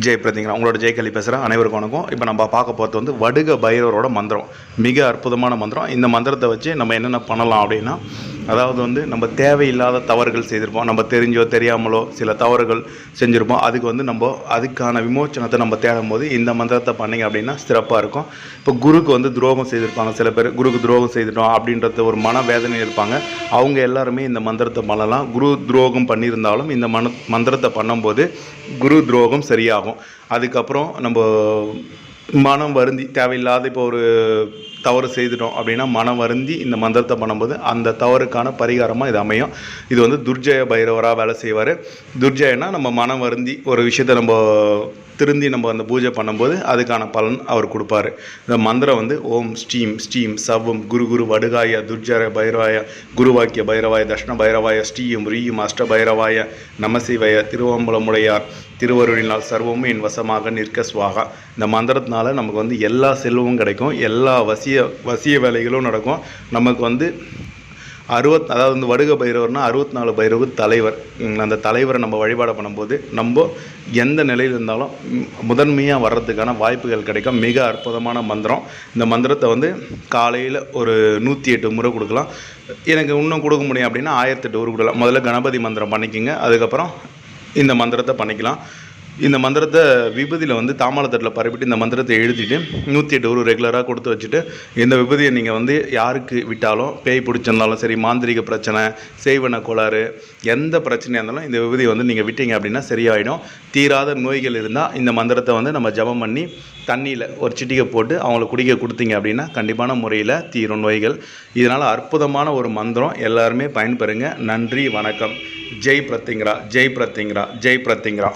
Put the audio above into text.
ஜெய் பிரதிங்களா உங்களோட ஜெயகலி பேசுகிறேன் அனைவருக்கும் வணக்கம். இப்போ நம்ம பார்க்க போகிறது வந்து வடுக பைரவரோட மந்திரம். மிக அற்புதமான மந்திரம். இந்த மந்திரத்தை வச்சு நம்ம என்னென்ன பண்ணலாம் அப்படின்னா அதாவது வந்து நம்ம தேவையில்லாத தவறுகள் செய்திருப்போம். நம்ம தெரிஞ்சோ தெரியாமலோ சில தவறுகள் செஞ்சுருப்போம். அதுக்கு வந்து நம்ம அதுக்கான விமோச்சனத்தை நம்ம தேடும் போது இந்த மந்திரத்தை பண்ணிங்க அப்படின்னா சிறப்பாக இருக்கும். இப்போ குருக்கு வந்து துரோகம் செய்திருப்பாங்க. சில பேர் குருக்கு துரோகம் செய்துட்டோம் அப்படின்றது ஒரு மன வேதனை இருப்பாங்க. அவங்க எல்லாருமே இந்த மந்திரத்தை பண்ணலாம். குரு துரோகம் பண்ணியிருந்தாலும் இந்த மன மந்திரத்தை பண்ணும்போது குரு துரோகம் சரியாகும். அதுக்கப்புறம் நம்ம மனம் வருந்தி தேவையில்லாத இப்போ ஒரு தவறு செய்துட்டோம் அப்படின்னா மனம் வருந்தி இந்த மந்திரத்தை பண்ணும்போது அந்த தவறுக்கான பரிகாரமாக இது அமையும். இது வந்து துர்ஜய பைரவராக வேலை செய்வார். துர்ஜயனா நம்ம மனம் வருந்தி ஒரு விஷயத்தை நம்ம திருந்தி நம்ம அந்த பூஜை பண்ணும்போது அதுக்கான பலன் அவர் கொடுப்பாரு. இந்த மந்திரம் வந்து ஓம் ஸ்டீம் ஸ்டீம் சவம் குரு குரு வடுகாய துர்ஜர பைரவாய குருவாக்கிய பைரவாய தஷ்ண பைரவாய ஸ்ரீயும் ரீயும் அஷ்ட பைரவாய நமசிவய திருவம்பலமுடையார் திருவருளினால் சர்வமும் என் வசமாக நிற்க சுவாகா. இந்த மந்திரத்தினால நமக்கு வந்து எல்லா செல்வமும் கிடைக்கும். எல்லா வசிய வசிய வேலைகளும் நடக்கும். நமக்கு வந்து அறுபத் அதாவது வந்து வடுக பைரவர்னா அறுபத்தி நாலு பைரவு தலைவர். அந்த தலைவரை நம்ம வழிபாடு பண்ணும்போது நம்ம எந்த நிலையில் இருந்தாலும் முதன்மையாக வர்றதுக்கான வாய்ப்புகள் கிடைக்கும். மிக அற்புதமான மந்திரம். இந்த மந்திரத்தை வந்து காலையில் ஒரு நூற்றி எட்டு முறை கொடுக்கலாம். எனக்கு இன்னும் கொடுக்க முடியும் அப்படின்னா ஆயிரத்தெட்டு ஊர் கொடுக்கலாம். முதல்ல கணபதி மந்திரம் பண்ணிக்கோங்க. அதுக்கப்புறம் இந்த மந்திரத்தை பண்ணிக்கலாம். இந்த மந்திரத்தை விபதியில் வந்து தாமாளத்தட்டில் பரப்பிட்டு இந்த மந்திரத்தை எழுதிட்டு நூற்றி எட்டு ஒரு ரெகுலராக கொடுத்து வச்சுட்டு இந்த விபூதியை நீங்கள் வந்து யாருக்கு விட்டாலும் பேய் பிடிச்சிருந்தாலும் சரி மாந்திரிக பிரச்சனை செய்வன கோளாறு எந்த பிரச்சனையாக இருந்தாலும் இந்த விபூதியை வந்து நீங்கள் விட்டீங்க அப்படின்னா சரியாயிடும். தீராத நோய்கள் இருந்தால் இந்த மந்திரத்தை வந்து நம்ம ஜெபம் பண்ணி தண்ணியில் ஒரு சிட்டிகை போட்டு அவங்கள குடிக்க கொடுத்தீங்க அப்படின்னா கண்டிப்பான முறையில் தீரும் நோய்கள். இதனால் அற்புதமான ஒரு மந்திரம். எல்லாருமே பயன்பெறுங்க. நன்றி வணக்கம். ஜெய் பிரத்திங்கரா ஜெய் பிரத்திங்கரா ஜெய் பிரத்திங்கரா.